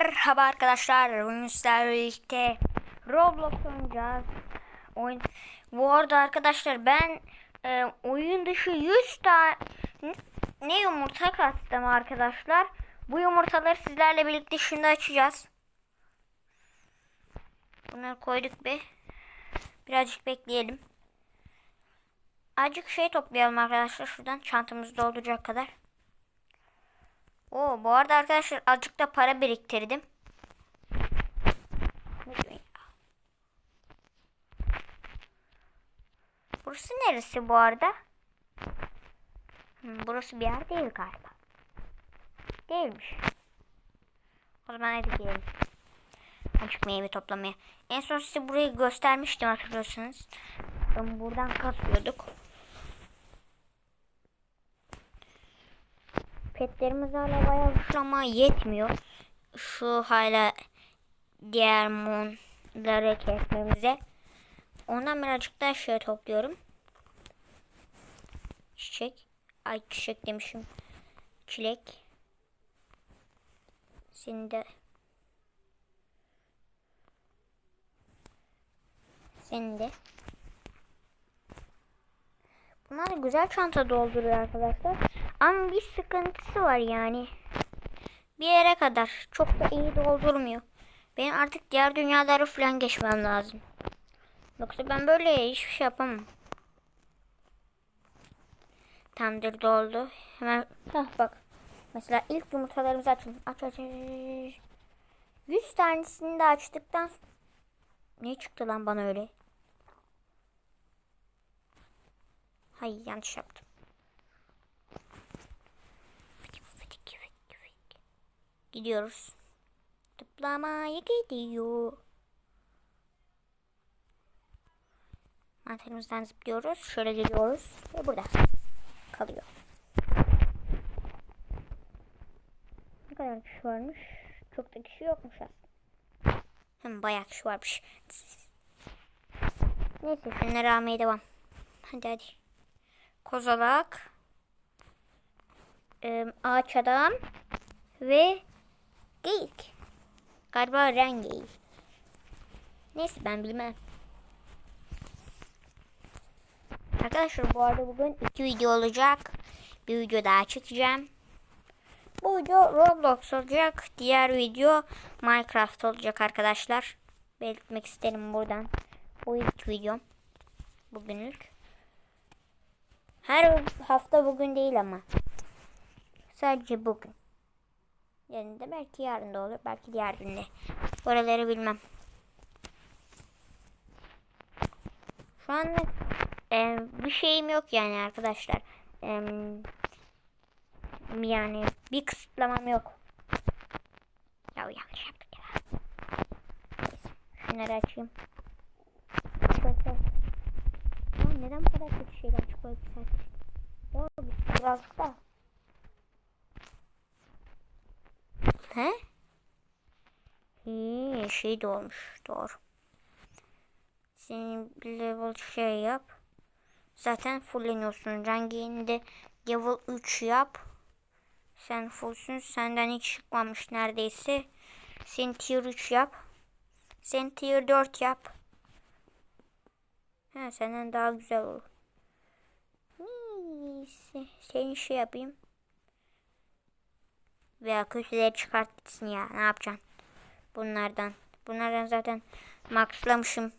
Merhaba arkadaşlar. Bugün sizlerle birlikte Roblox oynayacağız. Oyun... Bu arada arkadaşlar ben e, oyun dışı 100 tane ne yumurta kastım arkadaşlar. Bu yumurtaları sizlerle birlikte şimdi açacağız. Bunları koyduk bir. Birazcık bekleyelim. Azıcık şey toplayalım arkadaşlar şuradan çantamızı dolduracak kadar. Oo, bu arada arkadaşlar azıcık da para biriktirdim. Burası neresi bu arada? Hmm, burası bir yer değil galiba. Değilmiş. O zaman hadi gidelim. Azıcık meyve toplamaya. En son size burayı göstermiştim hatırlıyorsunuz. Buradan kasıyorduk. Petlerimiz hala bayağı ama yetmiyor. Şu hala diğer monları kesmemize. Ondan birazcık daha şey topluyorum. Çiçek. Ay çiçek demişim. Çilek. Seni de Seni de. Bunlar güzel çanta dolduruyor arkadaşlar. Ama bir sıkıntısı var yani. Bir yere kadar. Çok da iyi doldurmuyor. Benim artık diğer dünyaları falan geçmem lazım. Yoksa ben böyle hiçbir şey yapamam. Tamamdır doldu. Hemen Heh, bak. Mesela ilk yumurtalarımızı açalım. Aç aç aç. 100 tanesini de açtıktan ne çıktı lan bana öyle? Hayır yanlış yaptım. Gidiyoruz. Tıplamaya gidiyor. Mantarımızdan zıplıyoruz. Şöyle geliyoruz. Ve burada kalıyor. Ne kadar kişi varmış? Çok da kişi yokmuş aslında. Hem bayağı kişi varmış. Neyse şunları almaya devam. Hadi hadi. Kozalak. Ağaç adam. Ve Geyik. Galiba ren geyik. Neyse ben bilmem. Arkadaşlar bu arada bugün iki video olacak. Bir video daha çekeceğim. Bu video Roblox olacak. Diğer video Minecraft olacak arkadaşlar. Belirtmek isterim buradan. Bu ilk videom. Bugünlük. Her hafta bugün değil ama. Sadece bugün. Yarın da belki yarın da olur. Belki diğer günde. Oraları bilmem. Şu an e, bir şeyim yok yani arkadaşlar. E, yani bir kısıtlamam yok. Ya yanlış yaptık ya. Şunları açayım. Ya neden bu kadar kötü şeyler çıkıyor bir saat? Ya birazcık da He? İyi şey de olmuş. Doğru. Senin level şey yap. Zaten fulleniyorsun. Rengini de level 3 yap. Sen fullsün. Senden hiç çıkmamış neredeyse. Sen tier 3 yap. Sen tier 4 yap. Ha, senden daha güzel olur. Neyse. Seni şey yapayım. Veya kötüleri çıkart gitsin ya. Ne yapacaksın? Bunlardan. Bunlardan zaten maxlamışım.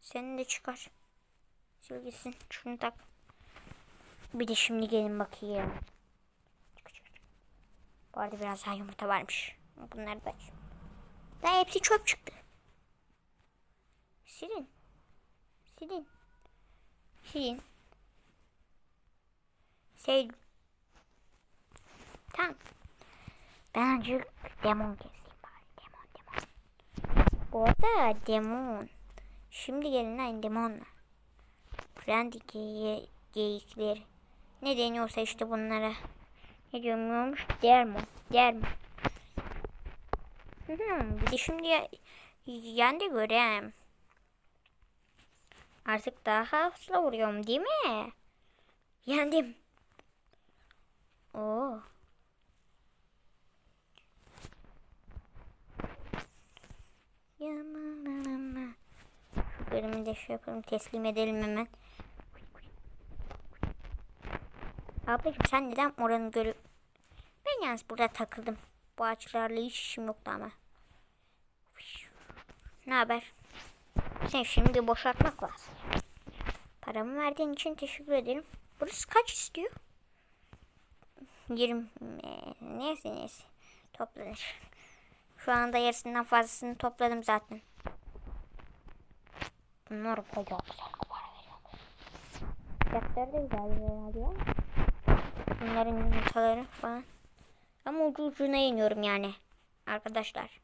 Seni de çıkar. Silgisin. Şunu tak. Bir de şimdi gelin bakayım. Bu arada biraz daha yumurta varmış. Bunları da Daha hepsi çöp çıktı. Silin. Silin. Silin. Şey Tamam. Ben azıcık demon keseyim bari. Demon demon. Bu arada demon. Şimdi gelin lan demonla. Friendly gey geyikler. Ne deniyorsa işte bunlara. Ne diyormuş? Dermon. Dermon. bir de şimdi yendi göreyim. Artık daha hızlı vuruyorum değil mi? Yendim. Oo. De şey yapalım teslim edelim hemen. Ablacığım sen neden oranı görüp... Ben yalnız burada takıldım. Bu ağaçlarla hiç işim yoktu ama. Ne haber? Sen şimdi boşaltmak lazım. Paramı verdiğin için teşekkür ederim. Burası kaç istiyor? 20. Ee, neyse neyse. Toplanır. Şu anda yarısından fazlasını topladım zaten. Bunlar bayağı güzel veriyor. Fiyatları da güzel herhalde ya. Bunların yumurtaları falan. Ama ucu ucuna iniyorum yani. Arkadaşlar.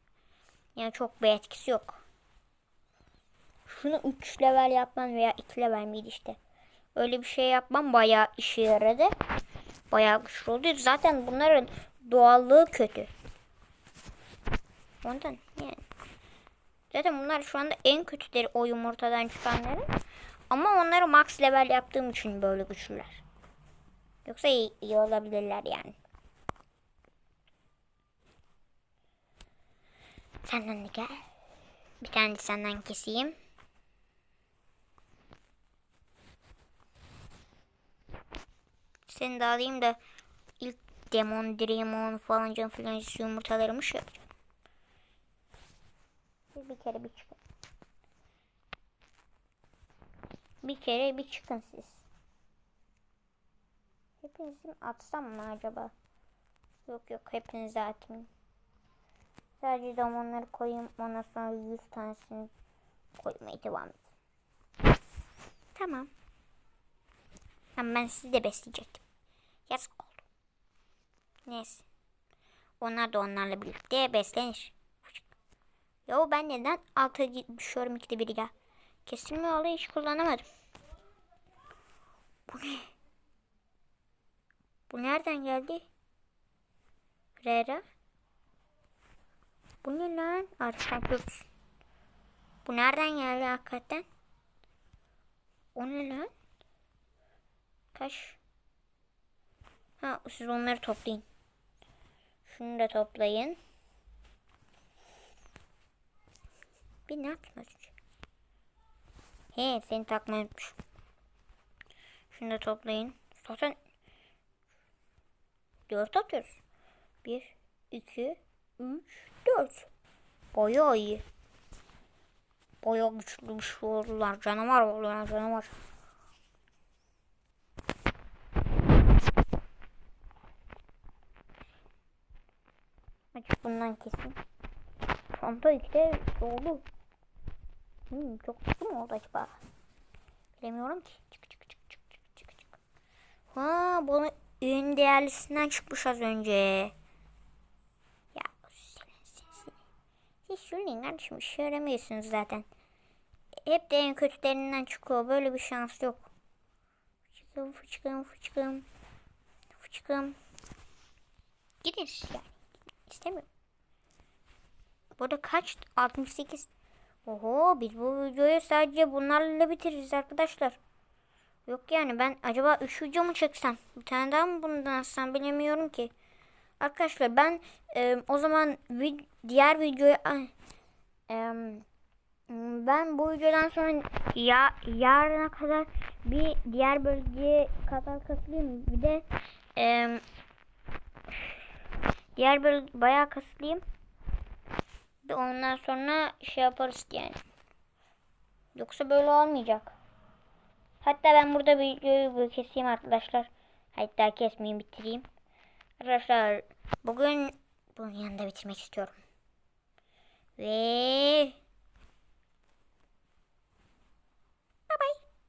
Yani çok bir etkisi yok. Şunu 3 level yapmam veya 2 level miydi işte. Öyle bir şey yapmam bayağı işe yaradı. Bayağı güçlü oldu. Zaten bunların doğallığı kötü. Ondan yani. Zaten bunlar şu anda en kötüleri o yumurtadan çıkanları. Ama onları max level yaptığım için böyle güçlüler. Yoksa iyi, iyi olabilirler yani. Senden de gel. Bir tane de senden keseyim. Seni de alayım da ilk demon, demon falan filan yumurtalarımı şey yapacağım. Siz bir kere bir çıkın. Bir kere bir çıkın siz. Hepinizi atsam mı acaba? Yok yok hepinizi atmayayım. Sadece damonları koyayım ondan sonra 100 tanesini koymaya devam edeyim. Tamam. Ama ben sizi de besleyecektim. Yazık oldu. Neyse. Onlar da onlarla birlikte beslenir. Yo ben neden alta düşüyorum ikide bir ya. Kesilme olayı hiç kullanamadım. Bu ne? Bu nereden geldi? Rera? Bu ne lan? Arşavlıyoruz. Bu nereden geldi hakikaten? O ne lan? Kaç? Ha siz onları toplayın. Şunu da toplayın. Bir ne yaptın az? He seni takmayı unutmuşum. Şunu da toplayın. Zaten 4 atıyoruz. 1, 2, 3, 4. Bayağı iyi. Bayağı güçlü oldular. Canavar oldular canavar. Açık bundan kesin. Çanta işte oldu. Hmm, çok güçlü mü oldu acaba? Bilemiyorum ki. Çık çık çık çık çık çık çık. Ha bunu ün değerlisinden çıkmış az önce. Ya senin sesini. Siz söyleyin kardeşim işe yaramıyorsunuz zaten. Hep de en kötülerinden çıkıyor. Böyle bir şans yok. Fıçkım fıçkım fıçkım. Fıçkım. Gidin yani. İstemiyorum. Burada kaç? 68. Oho biz bu videoyu sadece bunlarla bitiririz arkadaşlar. Yok yani ben acaba 3 video mu çeksem? Bir tane daha mı bundan atsam bilemiyorum ki. Arkadaşlar ben e, o zaman vid diğer videoyu e, ben bu videodan sonra ya yarına kadar bir diğer bölgeye kadar katılayım. Bir de e, diğer bölge bayağı kasılayım. Ve ondan sonra şey yaparız yani. Yoksa böyle olmayacak. Hatta ben burada videoyu keseyim arkadaşlar. Hatta kesmeyeyim bitireyim. Arkadaşlar bugün bunun yanında bitirmek istiyorum. Ve